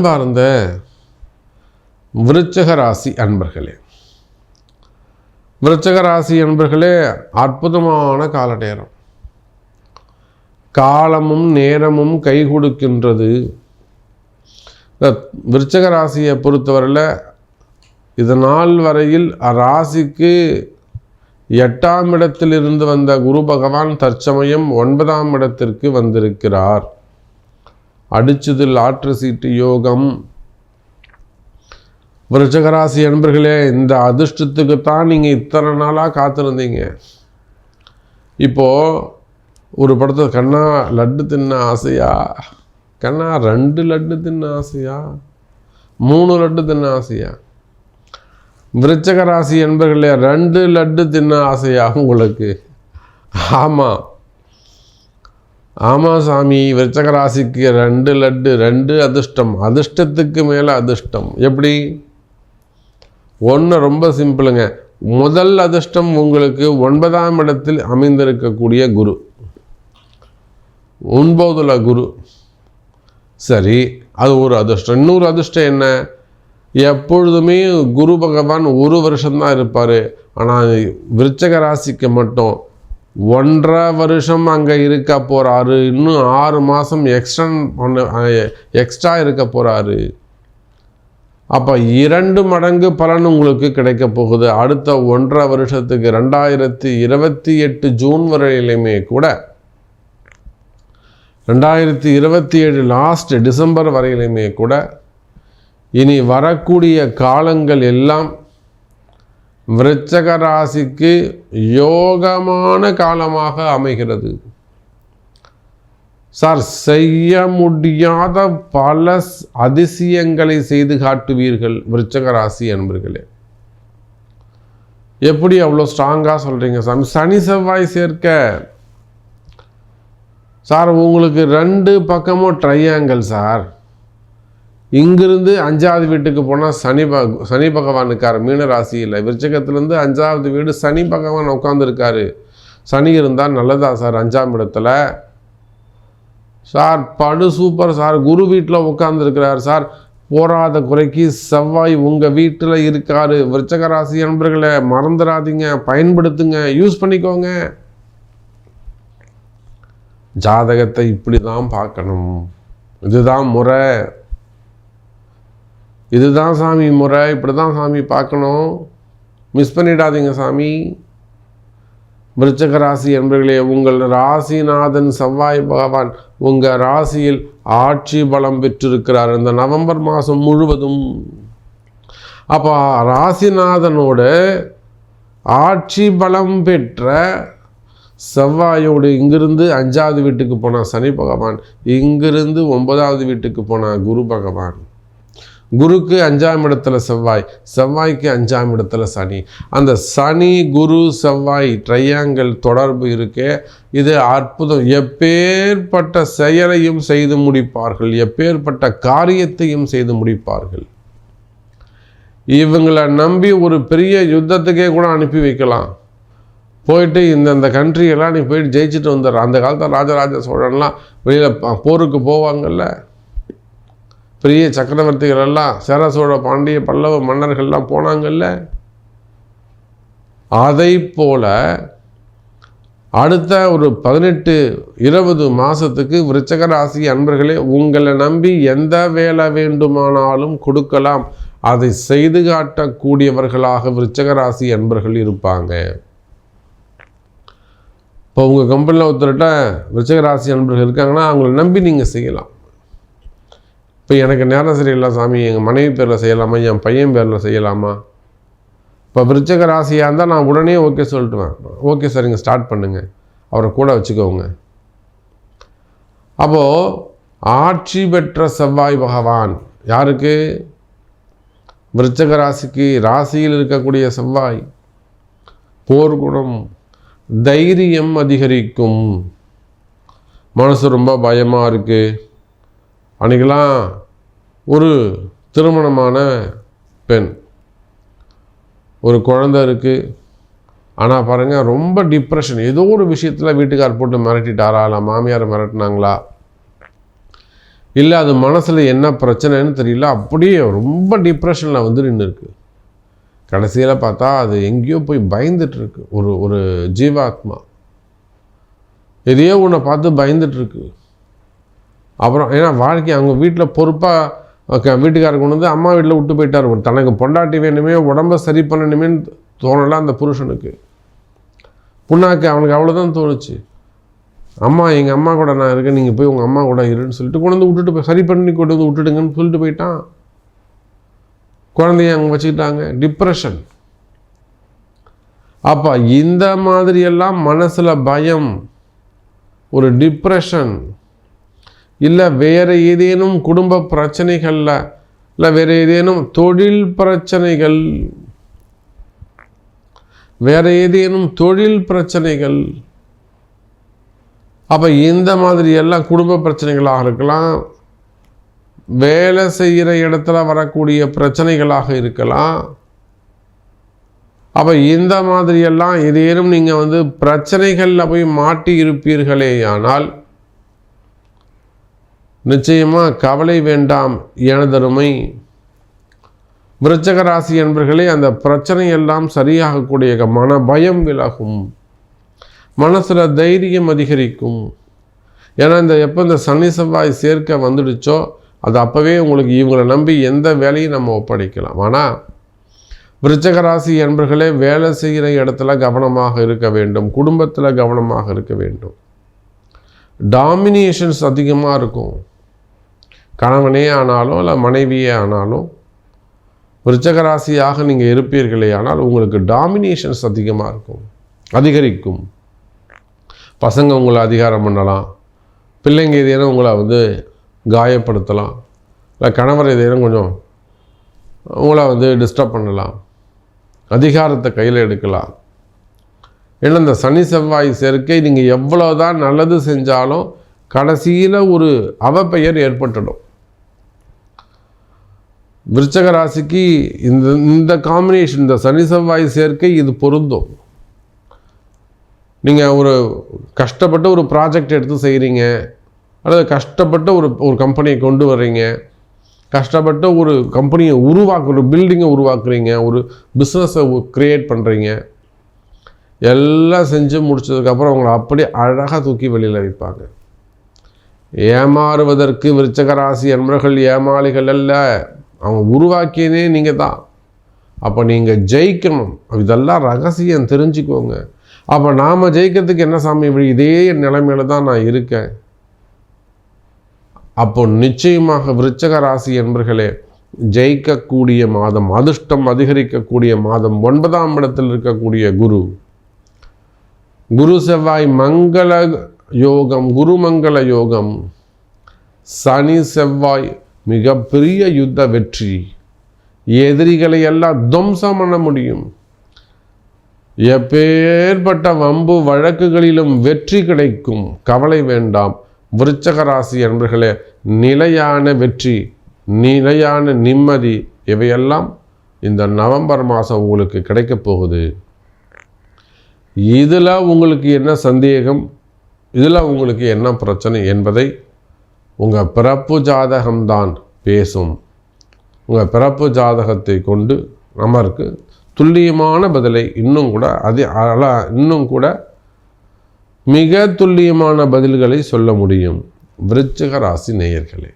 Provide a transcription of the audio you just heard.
அன்பார்ந்த விருச்சக ராசி அன்பர்களே விருச்சக ராசி அன்பர்களே அற்புதமான கால நேரம் காலமும் நேரமும் கை கொடுக்கின்றது. இந்த விருச்சக ராசியை பொறுத்தவரையில் இது நாள் வரையில் ராசிக்கு எட்டாம் இடத்தில் இருந்து வந்த குரு பகவான் தற்சமயம் ஒன்பதாம் இடத்திற்கு வந்திருக்கிறார். அடிச்சதில் ஆற்று சீட்டு யோகம். விருச்சகராசி அன்பர்களே இந்த அதிர்ஷ்டத்துக்கு தான் நீங்கள் இத்தனை நாளாக காத்திருந்தீங்க. இப்போது ஒரு படத்தை கண்ணா லட்டு தின்ன ஆசையா? கண்ணா ரெண்டு லட்டு தின்ன ஆசையா? மூணு லட்டு தின்ன ஆசையா? விருச்சக ராசி என்பர்களே ரெண்டு லட்டு தின்ன ஆசையா உங்களுக்கு? ஆமாம் ஆமாம் சாமி விருச்சக ராசிக்கு ரெண்டு லட்டு ரெண்டு அதிர்ஷ்டம். அதிர்ஷ்டத்துக்கு மேலே அதிர்ஷ்டம். எப்படி? ஒன்று ரொம்ப சிம்பிளுங்க. முதல் அதிர்ஷ்டம் உங்களுக்கு ஒன்பதாம் இடத்தில் அமைந்திருக்கக்கூடிய குரு. ஒன்பதுல குரு. சரி அது ஒரு அதிர்ஷ்டம். இன்னொரு அதிர்ஷ்டம் என்ன? எப்பொழுதுமே குரு பகவான் ஒரு வருஷம்தான் இருப்பார். ஆனால் விருச்சக ராசிக்கு மட்டும் ஒன்றரை வருஷம் அங்கே இருக்க போகிறாரு இன்னும் ஆறு மாதம் எக்ஸ்டன் பண்ண எக்ஸ்ட்ரா இருக்க போகிறாரு அப்போ இரண்டு மடங்கு பலன் உங்களுக்கு கிடைக்க போகுது. அடுத்த ஒன்றரை வருஷத்துக்கு ரெண்டாயிரத்தி இருபத்தி எட்டு ஜூன் வரையிலுமே கூட ரெண்டாயிரத்தி இருபத்தி ஏழு லாஸ்ட் டிசம்பர் வரையிலுமே கூட இனி வரக்கூடிய காலங்கள் எல்லாம் விருச்சக ராசிக்கு யோகமான காலமாக அமைகிறது. சார் செய்ய முடியாத பல அதிசயங்களை செய்து காட்டுவீர்கள் விருச்சக ராசி அன்பர்களே. எப்படி அவ்வளோ ஸ்ட்ராங்காக சொல்கிறீங்க சாமி சனி செவ்வாய் சேர்க்க. சார் உங்களுக்கு ரெண்டு பக்கமும் ட்ரையாங்கிள் சார். இங்கிருந்து அஞ்சாவது வீட்டுக்கு போனால் சனி பக சனி பகவானுக்கார் மீன ராசியில் விருச்சகத்துலேருந்து அஞ்சாவது வீடு சனி பகவான் உட்காந்துருக்காரு சனி இருந்தால் நல்லதா சார் அஞ்சாம் இடத்துல. சார் படு சூப்பர் சார். குரு வீட்டில் உட்காந்துருக்கிறார் சார். போராத குறைக்கு செவ்வாய் உங்கள் வீட்டில் இருக்காரு. விருச்சக ராசி நண்பர்களை மறந்துடாதீங்க. பயன்படுத்துங்க. யூஸ் பண்ணிக்கோங்க. ஜாதகத்தை இப்படி தான் பார்க்கணும். இதுதான் முறை. இதுதான் சாமி முறை இப்படி தான் சாமி பார்க்கணும். மிஸ் பண்ணிடாதீங்க சாமி. விருச்சக ராசி என்பர்களே உங்கள் ராசிநாதன் செவ்வாய் பகவான் உங்கள் ராசியில் ஆட்சி பலம் பெற்றிருக்கிறார் இந்த நவம்பர் மாதம் முழுவதும். அப்போ ராசிநாதனோட ஆட்சி பலம் பெற்ற செவ்வாயோடு இங்கிருந்து அஞ்சாவது வீட்டுக்கு போனான் சனி பகவான் இங்கிருந்து ஒன்பதாவது வீட்டுக்கு போனான் குரு பகவான். குருக்கு அஞ்சாம் இடத்துல செவ்வாய் செவ்வாய்க்கு அஞ்சாம் இடத்துல சனி. அந்த சனி குரு செவ்வாய் ட்ரையாங்கிள் தொடர்பு இருக்கே இது அற்புதம். எப்பேற்பட்ட செயலையும் செய்து முடிப்பார்கள் எப்பேற்பட்ட காரியத்தையும் செய்து முடிப்பார்கள். இவங்களை நம்பி ஒரு பெரிய யுத்தத்துக்கே கூட அனுப்பி வைக்கலாம். போயிட்டு இந்தந்த கண்ட்ரியெல்லாம் நீ போயிட்டு ஜெயிச்சுட்டு வந்துடுற. அந்த காலத்தில் ராஜராஜ சோழன்லாம் வெளியில் போருக்கு போவாங்கல்ல? பெரிய சக்கரவர்த்திகள் எல்லாம் சேர சோழ பாண்டிய பல்லவ மன்னர்கள்லாம் போனாங்கல்ல? அதை போல அடுத்த ஒரு பதினெட்டு இருபது மாதத்துக்கு விருச்சக ராசி அன்பர்களே உங்களை நம்பி எந்த வேலை வேண்டுமானாலும் கொடுக்கலாம். அதை செய்து காட்டக்கூடியவர்களாக விருச்சக ராசி அன்பர்கள் இருப்பாங்க. இப்போ உங்கள் கம்பெனியில் ஒருத்தர்கிட்ட விருச்சக ராசி அன்பர்கள் இருக்காங்கன்னா அவங்களை நம்பி நீங்கள் செய்யலாம். இப்போ எனக்கு நேரம் சரியில்லை சாமி எங்கள் மனைவி பேரில் செய்யலாமா என் பையன் பேரில் செய்யலாமா? இப்போ விருச்சக ராசியாக இருந்தால் நான் உடனே ஓகே சொல்லிட்டுவேன். ஓகே சரிங்க ஸ்டார்ட் பண்ணுங்கள் அவரை கூட வச்சுக்கோங்க. அப்போது ஆட்சி பெற்ற செவ்வாய் பகவான் யாருக்கு? விருச்சக ராசிக்கு ராசியில் இருக்கக்கூடிய செவ்வாய். போர்க்குணம் தைரியம் அதிகரிக்கும். மனசு ரொம்ப பயமாக இருக்குது அன்றைக்கெல்லாம் ஒரு திருமணமான பெண். ஒரு குழந்தை இருக்குது ஆனால் பாருங்கள் ரொம்ப டிப்ரெஷன் ஏதோ ஒரு விஷயத்தில் வீட்டுக்கார் போட்டு மிரட்டிட்டாரா? இல்லை மாமியார் மிரட்டினாங்களா? இல்லை அது மனசில் என்ன பிரச்சனைன்னு தெரியல. அப்படியே ரொம்ப டிப்ரெஷனில் வந்து நின்று இருக்குது கடைசியில் பார்த்தா அது எங்கேயோ போய் பயந்துட்டுருக்கு. ஒரு ஒரு ஜீவாத்மா. எதையோ உன்னை பார்த்து பயந்துட்டுருக்கு. அப்புறம் ஏன்னா வாழ்க்கை அவங்க வீட்டில் பொறுப்பாக வீட்டுக்காரர் கொண்டு வந்து அம்மா வீட்டில் விட்டு போயிட்டார். ஒரு தனக்கு பொண்டாட்டி வேணுமே உடம்ப சரி பண்ணணுமேன்னு தோணலாம் அந்த புருஷனுக்கு. புண்ணாக்கு அவனுக்கு அவ்வளோதான் தோணுச்சு. அம்மா எங்கள் அம்மா கூட நான் இருக்கேன் நீங்கள் போய் உங்கள் அம்மா கூட இருன்னு சொல்லிட்டு கொண்டு வந்து விட்டுட்டு போய் சரி பண்ணி கொண்டு வந்து விட்டுடுங்கன்னு சொல்லிட்டு போயிட்டான். குழந்தைய அங்கே வச்சுக்கிட்டாங்க. டிப்ரெஷன் அப்போ இந்த மாதிரியெல்லாம் மனசில் பயம். ஒரு டிப்ரெஷன் இல்லை வேறு ஏதேனும் குடும்ப பிரச்சனைகளில் இல்லை வேறு ஏதேனும் தொழில் பிரச்சனைகள் வேறு ஏதேனும் தொழில் பிரச்சனைகள் அப்போ இந்த மாதிரி எல்லாம் குடும்ப பிரச்சனைகளாக இருக்கலாம் வேலை செய்கிற இடத்துல வரக்கூடிய பிரச்சனைகளாக இருக்கலாம். அப்போ இந்த மாதிரியெல்லாம் ஏதேனும் நீங்கள் வந்து பிரச்சனைகளில் போய் மாட்டி இருப்பீர்களே ஆனால் நிச்சயமாக கவலை வேண்டாம் எனதருமை. விருச்சக ராசி என்பர்களே அந்த பிரச்சனை எல்லாம் சரியாகக்கூடிய மன பயம் விலகும். மனசில் தைரியம் அதிகரிக்கும். ஏன்னா இந்த எப்போ இந்த சனி செவ்வாய் சேர்க்க வந்துடுச்சோ அது அப்போவே உங்களுக்கு இவங்களை நம்பி எந்த வேலையும் நம்ம ஒப்படைக்கலாம். ஆனால் விருச்சக ராசி என்பர்களே வேலை செய்கிற இடத்துல கவனமாக இருக்க வேண்டும். குடும்பத்தில் கவனமாக இருக்க வேண்டும். டாமினேஷன்ஸ் அதிகமாக இருக்கும். கணவனே ஆனாலும் இல்லை மனைவியே ஆனாலும் விருச்சக ராசியாக நீங்கள் இருப்பீர்களே ஆனால் உங்களுக்கு டாமினேஷன்ஸ் அதிகமாக இருக்கும் அதிகரிக்கும். பசங்க உங்களை அதிகாரம் பண்ணலாம் பிள்ளைங்க ஏதேனும் உங்களை வந்து காயப்படுத்தலாம் இல்லை கணவர் ஏதேனும் கொஞ்சம் உங்களை வந்து டிஸ்டர்ப் பண்ணலாம் அதிகாரத்தை கையில் எடுக்கலாம். ஏன்னா இந்த சனி செவ்வாய் சேர்க்கை நீங்கள் எவ்வளோ தான் நல்லது செஞ்சாலும் கடைசியில் ஒரு அவப்பெயர் ஏற்பட்டுடும். விருச்சக ராசிக்கு இந்த இந்த காம்பினேஷன் இந்த சனி செவ்வாய் சேர்க்கை இது பொருந்தும். நீங்கள் ஒரு கஷ்டப்பட்டு ஒரு ப்ராஜெக்ட் எடுத்து செய்கிறீங்க அல்லது கஷ்டப்பட்டு ஒரு ஒரு கம்பெனியை கொண்டு வர்றீங்க கஷ்டப்பட்டு ஒரு கம்பெனியை உருவாக்க ஒரு பில்டிங்கை உருவாக்குறீங்க ஒரு பிஸ்னஸை க்ரியேட் பண்ணுறீங்க எல்லாம் செஞ்சு முடிச்சதுக்கப்புறம் அவங்கள அப்படியே அழகாக தூக்கி வெளியில் வைப்பாங்க. ஏமாறுவதற்கு விருச்சக ராசி அன்பர்கள் ஏமாளிகள் அல்ல. அவன் உருவாக்கியதே நீங்கள் தான். அப்போ நீங்கள் ஜெயிக்கணும். இதெல்லாம் ரகசியம் தெரிஞ்சுக்கோங்க. அப்போ நாம் ஜெயிக்கிறதுக்கு என்ன சாமி இப்படி இதே நிலைமையில தான் நான் இருக்கேன். அப்போ நிச்சயமாக விருச்சக ராசி என்பர்களே ஜெயிக்கக்கூடிய மாதம் அதிர்ஷ்டம் அதிகரிக்கக்கூடிய மாதம் ஒன்பதாம் இடத்தில் இருக்கக்கூடிய குரு. குரு செவ்வாய் மங்கள யோகம் குருமங்கள யோகம். சனி செவ்வாய் மிகப்பெரிய யுத்த வெற்றி. எதிரிகளை எல்லாம் துவம்சம் பண்ண முடியும். எப்பேற்பட்ட வம்பு வழக்குகளிலும் வெற்றி கிடைக்கும். கவலை வேண்டாம். விருச்சக ராசி என்பர்களே நிலையான வெற்றி நிலையான நிம்மதி இவையெல்லாம் இந்த நவம்பர் மாதம் உங்களுக்கு கிடைக்கப் போகுது. இதில் உங்களுக்கு என்ன சந்தேகம்? இதில் உங்களுக்கு என்ன பிரச்சனை என்பதை உங்கள் பிறப்பு ஜாதகம்தான் பேசும். உங்கள் பிறப்பு ஜாதகத்தை கொண்டு நமக்கு துல்லியமான பதிலை இன்னும் கூட அது இன்னும் கூட மிக துல்லியமான பதில்களை சொல்ல முடியும். விருச்சிக ராசி நேயர்களே.